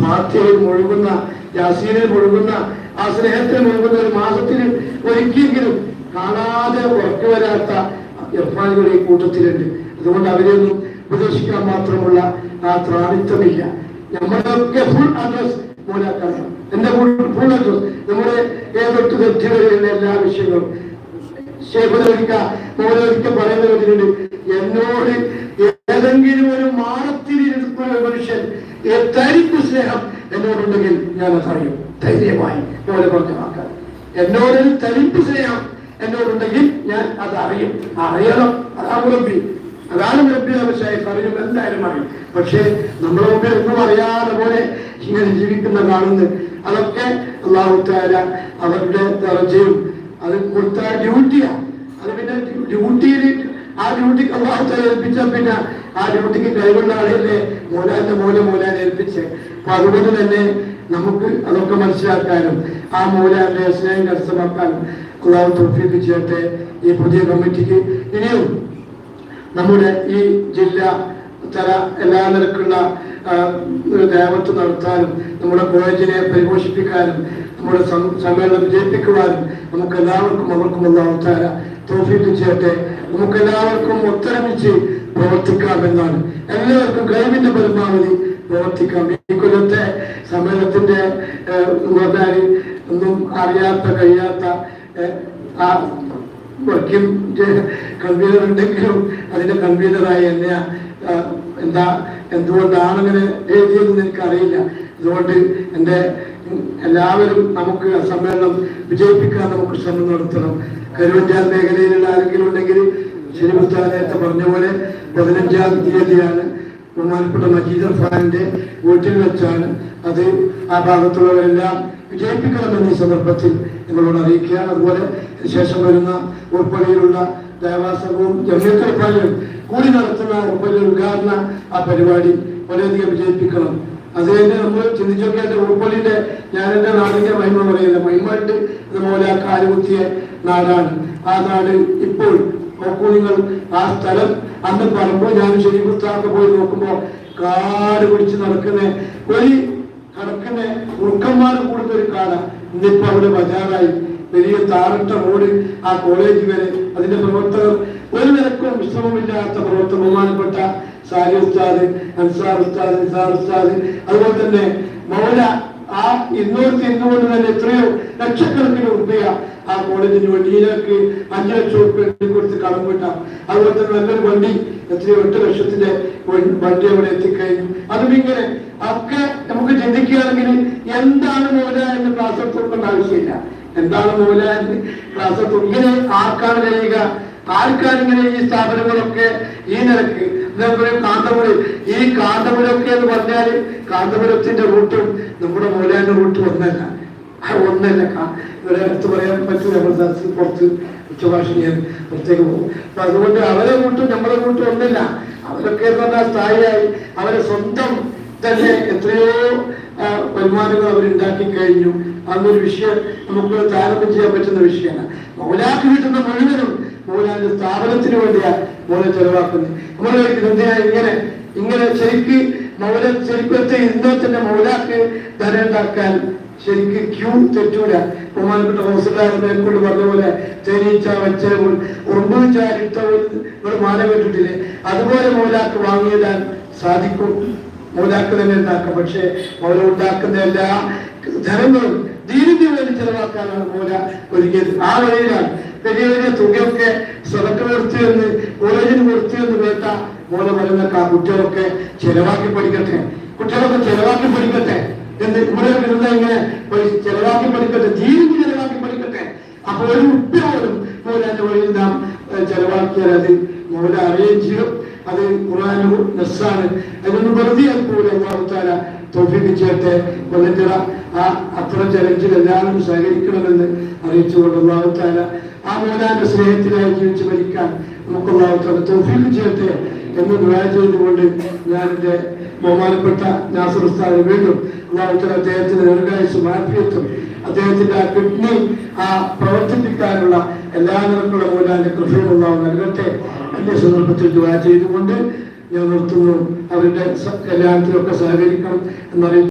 ഫാത്തിഹയിൽ മുഴുകുന്ന യാസീനിൽ മുഴുകുന്ന ആ സ്നേഹത്തിൽ മുഴുകുന്ന ഒരു മാസത്തിൽ ഒരിക്കലെങ്കിലും കാണാതെ ഉറക്കി വരാത്ത ഇർഫാനുകൾ ഈ കൂട്ടത്തിലുണ്ട്. അതുകൊണ്ട് അവരെയൊന്നും ഉപദേശിക്കാൻ മാത്രമുള്ള ആ ത്രാണിത്വമില്ല. നമ്മളൊക്കെ ഫുൾ അഡ്രസ് മൂലാക്കാണ് എന്റെ ഫുൾ അഡ്രസ് നമ്മുടെ ഏതൊട്ട് തെറ്റ് വരെയുള്ള എല്ലാ വിഷയങ്ങളും. ശേഖരിക്ക എന്നോട് ഏതെങ്കിലും ഒരു ഒരു മനുഷ്യൻ ഏ തരിപ്പ് സ്നേഹം എന്നോടുണ്ടെങ്കിൽ ഞാൻ അതറിയും ധൈര്യമായി പോലെ പറഞ്ഞ വാക്കാൽ എന്നോടൊരു തരിപ്പ് സ്നേഹം എന്നോടുണ്ടെങ്കിൽ ഞാൻ അത് അറിയും. അറിയണം. അതാ മുറബി അതാണ് മുറബി ആവശ്യമായി അറിയും എന്തായാലും അറിയും. പക്ഷേ നമ്മളെ മുമ്പിൽ ഒന്നും അറിയാതെ പോലെ ഇങ്ങനെ ജീവിക്കുന്ന കാണുന്നത് അതൊക്കെ അള്ളാഹുത്താര അവരുടെ തറച്ചയും അത് കൊടുത്ത ഡ്യൂട്ടിയാണ് അത് പിന്നെ ഡ്യൂട്ടിയിൽ ആ ഡ്യൂട്ടിക്ക് അള്ളാഹുത്താര ഏൽപ്പിച്ച പിന്നെ ആ ഡ്യൂട്ടിക്ക് കഴിവുള്ള ആളല്ലേ? മോലാന്റെ മൂല മോലാൻ ഏൽപ്പിച്ച്. അപ്പൊ അതുകൊണ്ട് തന്നെ നമുക്ക് അതൊക്കെ മനസ്സിലാക്കാനും ആ മൂലാന്റെ സ്നേഹം കരസ്ഥമാക്കാനും അള്ളാഹു തോഫിക്ക് ചെയ്യട്ടെ ഈ പുതിയ കമ്മിറ്റിക്ക്. ഇനിയും നമ്മുടെ ഈ ജില്ല തല എല്ലാ നിരക്കുള്ള ദേവത്വം നടത്താനും നമ്മുടെ കോളേജിനെ പരിപോഷിപ്പിക്കാനും നമ്മുടെ സമ്മേളനം വിജയിപ്പിക്കുവാനും നമുക്ക് എല്ലാവർക്കും അവർക്കും അള്ളാഹുത്താര തോഫിക്ക് ചെയ്യട്ടെ നമുക്ക് എല്ലാവർക്കും ഒത്തൊരുമിച്ച് പ്രവർത്തിക്കാമെന്നാണ്. എല്ലാവർക്കും കഴിവിന്റെ പരമാവധി പ്രവർത്തിക്കാം. ഈ കൊല്ലത്തെ സമ്മേളനത്തിന്റെ ഒന്നും അറിയാത്ത കഴിയാത്ത ആ വർക്കിംഗ് കൺവീനർ ഉണ്ടെങ്കിലും അതിന്റെ കൺവീനറായി എന്നെ എന്താ എന്തുകൊണ്ടാണ് അങ്ങനെ എഴുതിയതെന്ന് എനിക്കറിയില്ല. അതുകൊണ്ട് എന്റെ എല്ലാവരും നമുക്ക് സമ്മേളനം വിജയിപ്പിക്കാൻ നമുക്ക് ശ്രമം നടത്തണം. കരുവഞ്ചാൽ മേഖലയിലുള്ള ആരെങ്കിലും ഉണ്ടെങ്കിൽ ശരി നേരത്തെ പറഞ്ഞ പോലെ പതിനഞ്ചാം തീയതിയാണ് ബഹുമാനപ്പെട്ട മജീദ് ഫാനിന്റെ വീട്ടിൽ വെച്ചാണ് അത് ആ ഭാഗത്തുള്ളവരെല്ലാം വിജയിപ്പിക്കണമെന്ന് ഈ സന്ദർഭത്തിൽ നിങ്ങളോട് അറിയിക്കുക. അതുപോലെ ശേഷം വരുന്ന ഉൾപ്പെടെയുള്ള ദേവാസവും ജമ്മിക്കൽപ്പാലും കൂടി നടത്തുന്ന ഉൾപ്പെടെ ഉദ്ഘാടന ആ പരിപാടി വളരെയധികം വിജയിപ്പിക്കണം. അത് തന്നെ നമ്മൾ ചിന്തിച്ചൊക്കെ എന്റെ ഉൾപ്പൊലിന്റെ ഞാൻ എന്റെ നാടിന്റെ മഹിമ പറയുന്നത് മഹിമണ്ട് അതുപോലെ ആ കാലുകുത്തിയ നാടാണ്. ആ നാട് ഇപ്പോൾ നോക്കൂ നിങ്ങൾ ആ സ്ഥലം അന്ന് പറയുമ്പോൾ ഞാൻ ശരീരത്താക്ക് പോയി നോക്കുമ്പോ കാട് പിടിച്ച് നടക്കുന്ന ഒരു കടക്കുന്ന ഉറുക്കന്മാർ കൂടുന്ന ഒരു കാട ഇന്നിപ്പോ അവിടെ ബജാറായി. വലിയ താറിട്ട റോഡ് ആ കോളേജ് വരെ. അതിന്റെ പ്രവർത്തകർ ഒരു നിരക്കും വിശ്രമമില്ലാത്ത പ്രവർത്തകർ ബഹുമാനപ്പെട്ട സാരി ഉസ്താദ് അൻസാർ ഉസ്താദ് നിസാർ ഉസ്താദ് അതുപോലെ തന്നെ മൗല ആ ഇരുന്നൂറ്റി ഇരുന്നൂറ് തന്നെ എത്രയോ ലക്ഷക്കണക്കിന് റുപ്യ ആ കോളേജിന് വേണ്ടി ഇതിനൊക്കെ അഞ്ചു ലക്ഷം റുപ്യ കൊടുത്ത് കടം വിട്ടാം. അതുപോലെ തന്നെ നല്ലൊരു വണ്ടി എത്രയോ എട്ട് ലക്ഷത്തിന്റെ വണ്ടി അവിടെ എത്തിക്കഴിഞ്ഞു. അതും ഇങ്ങനെ ഒക്കെ നമുക്ക് ചിന്തിക്കുകയാണെങ്കിൽ എന്താണ് മൂല എന്ന് ക്ലാസ് എടുത്തുകൊണ്ട് ആവശ്യമില്ല. എന്താണ് മൂല എന്ന് ക്ലാസ് എടുത്തു ഇങ്ങനെ ആർക്കാണ് കഴിയുക ആർക്കാണ് ഇങ്ങനെ ഈ സ്ഥാപനങ്ങളൊക്കെ ഈ നിരക്ക് ഇതേപോലെ കാന്തപുരം. ഈ കാന്തപുരമൊക്കെ എന്ന് പറഞ്ഞാൽ കാന്തപുരത്തിന്റെ റൂട്ടും നമ്മുടെ മൂലാന്റെ റൂട്ടും ഒന്നല്ല. ഒന്നല്ല. ഇവിടെ അടുത്ത് പറയാൻ പറ്റൂല. നമ്മൾ പുറത്ത് ഉച്ചഭാഷ ചെയ്യാൻ പുറത്തേക്ക് പോകും. അപ്പൊ അതുകൊണ്ട് അവരെ കൂട്ടും നമ്മളെ കൂട്ടും ഒന്നില്ല. അവരൊക്കെ എന്ന് പറഞ്ഞാൽ സ്ഥായിയായി. അവരെ സ്വന്തം തന്നെ എത്രയോ വരുമാനങ്ങൾ അവരുണ്ടാക്കി കഴിഞ്ഞു. അതൊരു വിഷയം നമുക്ക് താരതമ്യം ചെയ്യാൻ പറ്റുന്ന വിഷയമാണ് മൗലാക്ക് കിട്ടുന്ന മുഴുവനും മൗലാന്റെ സ്ഥാപനത്തിന് വേണ്ടിയാ മോനെ ചെലവാക്കുന്നത്. നമ്മൾ എന്തിനാ ഇങ്ങനെ ഇങ്ങനെ ശരിക്ക് മൗല ശരിക്കത്തെ ഇന്നത്തെ മൗലാക്ക് ധനമുണ്ടാക്കാൻ ശരിക്ക് ക്യൂ തെറ്റൂല. ബഹുമാനപ്പെട്ട ഹോസ്പിറ്റലിനെ കൊണ്ട് പറഞ്ഞ പോലെ തേനീച്ച വെച്ച ഉറുമ്പ് ചാരിട്ട ഒരു മാല കേട്ടിട്ടില്ലേ? അതുപോലെ മൗലാക്ക് വാങ്ങിയതാൻ സാധിക്കും. മൗലാക്ക് തന്നെ ഉണ്ടാക്കാം. പക്ഷെ മൗല ഉണ്ടാക്കുന്ന എല്ലാ ധനങ്ങളും ദീനിന് വേണ്ടി ചെലവാക്കാനാണ് മൗല ഒരുക്കിയത്. ആ വഴിയിലാണ് വലിയ വലിയ തുകയൊക്കെ സ്വതക്ക നിർത്തിയെന്ന് കോളേജിന് നിർത്തിയെന്ന് കേട്ട മൂല വരുന്ന ആ കുട്ടികളൊക്കെ ചെലവാക്കി പഠിക്കട്ടെ. കുട്ടികളൊക്കെ ചെലവാക്കി പഠിക്കട്ടെ. എന്ന് ഇവിടെ വരുന്ന ഇങ്ങനെ ചെലവാക്കി പഠിക്കട്ടെ ജീവിച്ച് ചെലവാക്കി പഠിക്കട്ടെ. അപ്പൊ ഒരു ഉപ്പ പോലും മൂലാന്റെ വഴിയിൽ നാം ചെലവാക്കിയാൽ അത് മൂല അറിയുകയും ചെയ്യും. അത് ഖുറാനു നസ്സാണ്. അതൊന്നും വെറുതെ പോലെ അള്ളാഹുത്താല തോഫിക്ക് ചേർത്ത് കൊല്ലത്തിറ ആ അത്ര ചലഞ്ചിൽ എല്ലാവരും സഹകരിക്കണമെന്ന് അറിയിച്ചുകൊണ്ട് അള്ളാഹുത്താല ആ മൂലാന്റെ സ്നേഹത്തിനായി ജീവിച്ച് മരിക്കാൻ നമുക്ക് അള്ളാഹുത്താല തോഫിക്ക് ചേർത്ത് എന്ന് ദുരാ ചെയ്തുകൊണ്ട് ഞാൻ എന്റെ ബഹുമാനപ്പെട്ട നാസർ ഉസ്താദ് വീണ്ടും അള്ളാഹുത്താല അദ്ദേഹത്തിന് ദീർഘായുസും ആത്മീയത്വം അദ്ദേഹത്തിന്റെ ആ കിഡ്നി ആ പ്രവർത്തിപ്പിക്കാനുള്ള എല്ലാ നിരക്കുള്ള മൂലാന്റെ കൃഷിയും നൽകട്ടെ. എന്റെ സന്ദർഭത്തിൽ ദുവാ ചെയ്തുകൊണ്ട് ഞാൻ നിർത്തുന്നു. അവരുടെ കല്യാണത്തിലൊക്കെ സഹകരിക്കണം എന്നറിയിച്ചു